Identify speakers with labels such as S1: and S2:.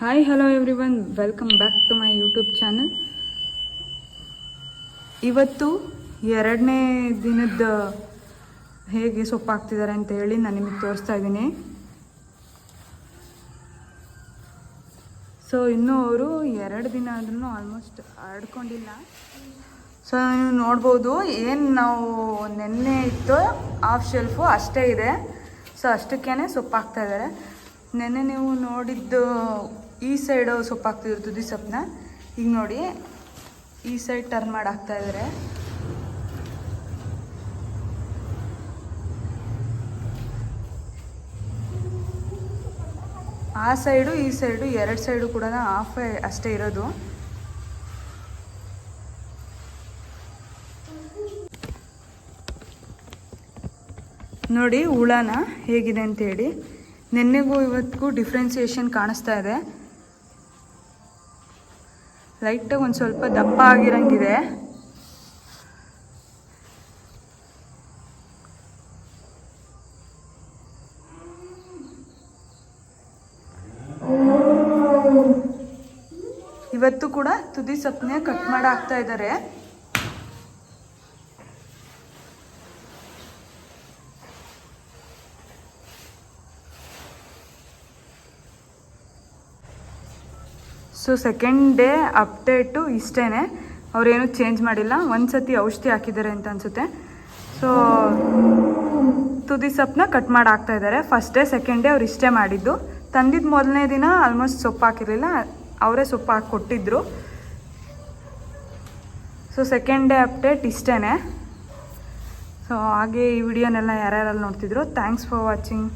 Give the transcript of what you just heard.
S1: Hi hello everyone welcome back to my YouTube channel ಇವತ್ತು ಎರಡನೇ ದಿನದ ಹೇಗೆ ಸೊಪ್ಪು ಹಾಕ್ತಿದ್ದಾರೆ ಅಂತ ಹೇಳಿ ನಾನು ನಿಮಗೆ ತೋರಿಸ್ತಾ ಇದ್ದೀನಿ. ಸೊ ಇನ್ನೂ ಅವರು ಎರಡು ದಿನ ಆದ್ರೂ ಆಲ್ಮೋಸ್ಟ್ ಆಡ್ಕೊಂಡಿಲ್ಲ. ಸೊ ನೀವು ನೋಡ್ಬೋದು ಏನು ನಾವು ನೆನ್ನೆ ಇತ್ತು ಆಫ್ ಶೆಲ್ಫು ಅಷ್ಟೇ ಇದೆ. ಸೊ ಅಷ್ಟಕ್ಕೇ ಸೊಪ್ಪು ಹಾಕ್ತಾ ನೆನ್ನೆ ನೀವು ನೋಡಿದ್ದು ಈ ಸೈಡು ಸೊಪ್ಪು ಹಾಕ್ತಿದ್ರು ತುದಿ ಸೊಪ್ಪನ್ನ ಈಗ ನೋಡಿ, ಈ ಸೈಡ್ ಟರ್ನ್ ಮಾಡಿ ಹಾಕ್ತಾ ಇದ್ದಾರೆ ಆ ಸೈಡು, ಈ ಸೈಡು, ಎರಡು ಸೈಡು ಕೂಡ ಆಫ್ ಅಷ್ಟೇ ಇರೋದು. ನೋಡಿ, ಹುಳನ ಹೇಗಿದೆ ಅಂತೇಳಿ. ನೆನ್ನೆಗೂ ಇವತ್ತಿಗೂ ಡಿಫ್ರೆನ್ಸಿಯೇಷನ್ ಕಾಣಿಸ್ತಾ ಇದೆ. ಲೈಟಾಗಿ ಒಂದು ಸ್ವಲ್ಪ ದಪ್ಪ ಆಗಿರಂಗಿದೆ. ಇವತ್ತು ಕೂಡ ತುದಿ ಸೊಪ್ಪನ್ನೇ ಕಟ್ ಮಾಡಿ ಹಾಕ್ತಾ ಇದ್ದಾರೆ ಸೊ ಸೆಕೆಂಡ್ ಡೇ ಅಪ್ಡೇಟು ಇಷ್ಟೇ ಅವರೇನು ಚೇಂಜ್ ಮಾಡಿಲ್ಲ. ಒಂದು ಸತಿ ಔಷಧಿ ಹಾಕಿದ್ದಾರೆ ಅಂತ ಅನಿಸುತ್ತೆ. ಸೊ ತುದಿ ಸೊಪ್ಪನ್ನ ಕಟ್ ಮಾಡಿ ಹಾಕ್ತಾ ಇದ್ದಾರೆ. ಫಸ್ಟ್ ಡೇ ಸೆಕೆಂಡ್ ಡೇ ಅವ್ರು ಇಷ್ಟೇ ಮಾಡಿದ್ದು. ತಂದಿದ್ದ ಮೊದಲನೇ ದಿನ ಆಲ್ಮೋಸ್ಟ್ ಸೊಪ್ಪು ಹಾಕಿರಲಿಲ್ಲ. ಅವರೇ ಸೊಪ್ಪು ಹಾಕಿ ಕೊಟ್ಟಿದ್ರು. ಸೊ ಸೆಕೆಂಡ್ ಡೇ ಅಪ್ಡೇಟ್ ಇಷ್ಟೇ ಸೊ ಹಾಗೆ ಈ ವಿಡಿಯೋನೆಲ್ಲ ಯಾರ್ಯಾರಲ್ಲಿ ನೋಡ್ತಿದ್ರು ಥ್ಯಾಂಕ್ಸ್ ಫಾರ್ ವಾಚಿಂಗ್